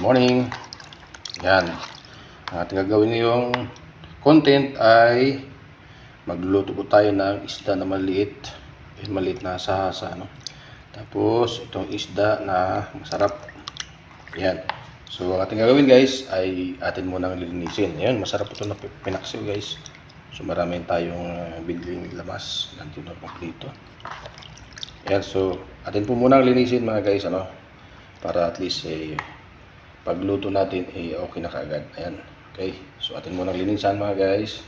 morning. Yan. Ating gagawin ngayong content ay magluluto po tayo ng isda na maliit. Yung maliit na sahasa. No? Tapos itong isda na masarap. Yan. So ang ating gagawin guys ay atin munang lilinisin. Yan. Masarap ito na pinaksiw guys. So marami tayong uh, bigling lamas. Nandito na dito. Yan. So atin po munang linisin mga guys. Ano? Para at least eh, pagluto natin eh okay na kaagad. Ayan. Okay. So atin munang linisan mga guys.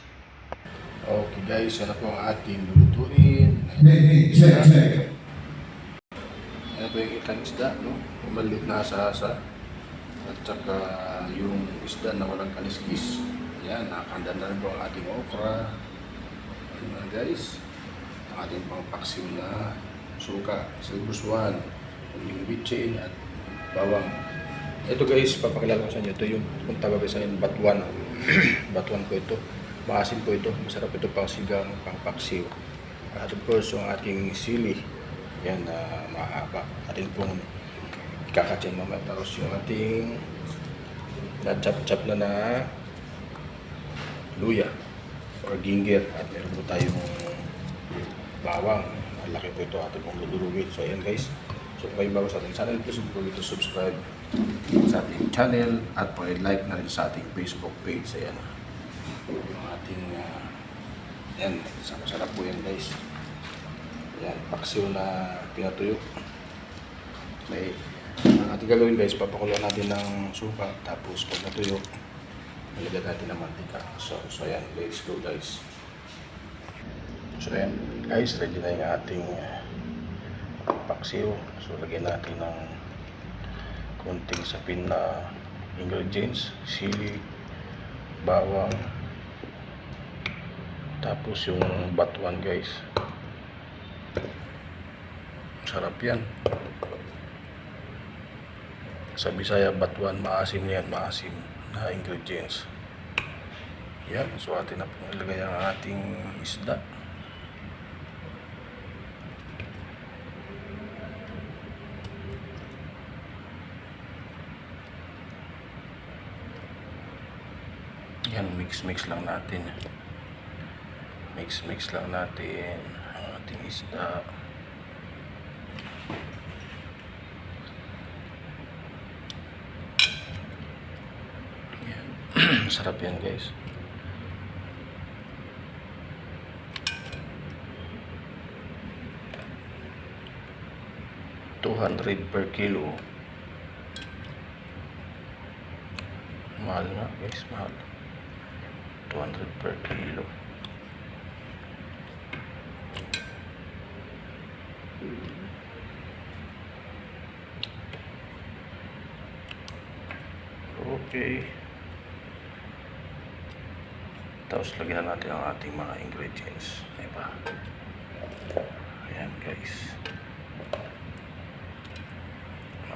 Okay guys, na po ang ating lulutuin. Check, check. Ayan po yung itang isda, no? Yung maliit na asa-asa. At saka yung isda na walang kaliskis. Ayan, nakakanda na rin po ang ating okra. Ayan mga guys. Ang ating pang paksiw na suka, silbuswan, yung bitchin at bawang. Ito guys, papakilala ko sa inyo. Ito yung kung tawag sa inyo, batuan. batuan ko ito. Maasim po ito. Masarap ito pang sigang, pang paksiw. At of course, yung ating sili. Yan na mahaba. Atin pong ikakatsin mamaya. Tapos yung ating na-chop-chop na na luya or ginger. At meron po tayong bawang. Malaki po ito ating pong lulurugin. So ayan guys. So kung kayo bago sa ating channel, please subscribe sa ating channel at pa-like na rin sa ating Facebook page. Ayan. Yung ating uh, yan, sarap po yan guys. Yan, paksiw na pinatuyok. May ang ating gagawin guys, papakulo natin ng suka tapos pag natuyok, nalagyan natin ng mantika. So, so yan, let's go guys. So yan, guys, ready na yung ating uh, paksiw. So lagyan natin ng konting sapin na ingredients, sili, bawang, tapos yung batuan guys. Sarap yan. Sa Bisaya, batuan, maasim yan, maasim na ingredients. Yan, so atin na ilagay ang ating isda. Yan, mix-mix lang natin. Mix-mix lang natin ang ating isda. Sarap yan guys. Two hundred per kilo. Mahal nga guys, mahal. 200 per kilo. Okay. Tapos lagyan na natin ang ating mga ingredients. Diba? Ayan guys.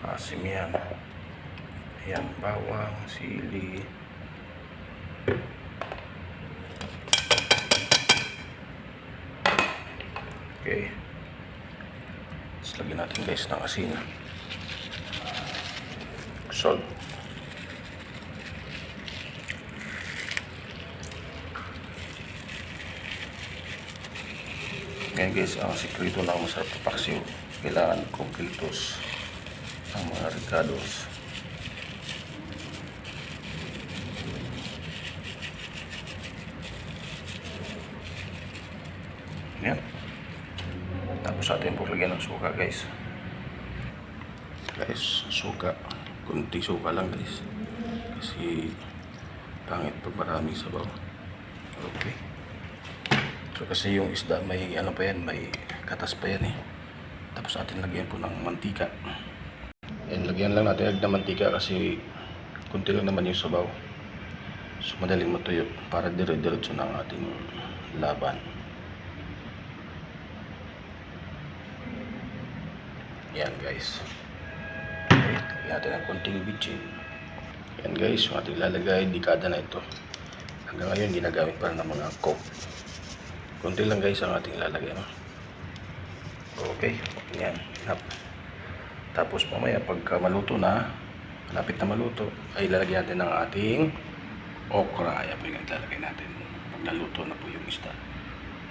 Maasim yan. Ayan, bawang, sili, Okay. Tapos lagyan natin guys ng asin. Salt. Ngayon guys, ang sikreto ng masarap na paksiw, kailangan kompletos ang mga ricados. Yan. Tapos atin po lagyan ng suka guys. Guys, suka. Kunti suka lang guys. Kasi pangit pag maraming sabaw. Okay. So kasi yung isda may ano pa yan, may katas pa yan eh. Tapos atin lagyan po ng mantika. Yan, lagyan lang natin ng mantika kasi kunti lang naman yung sabaw. So madaling matuyok para dire-diretso ng ating laban. Yan guys. Okay, lagyan natin ng konting bitchin. Yan guys, yung ating lalagay, dekada na ito. Hanggang ngayon, ginagamit pa ng mga coke. Konti lang guys ang ating lalagay. No? Okay, yan. Hap. Tapos mamaya, pagka maluto na, malapit na maluto, ay lalagyan natin ng ating okra. Ayan po yung lalagay natin pag naluto na po yung isda.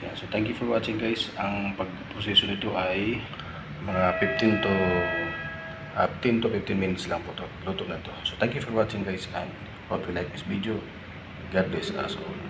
Yeah, so thank you for watching guys. Ang pagproseso nito ay mga 15 to uh, 10 to 15 minutes lang po to. Luto na to. So thank you for watching guys and hope you like this video. God bless us all.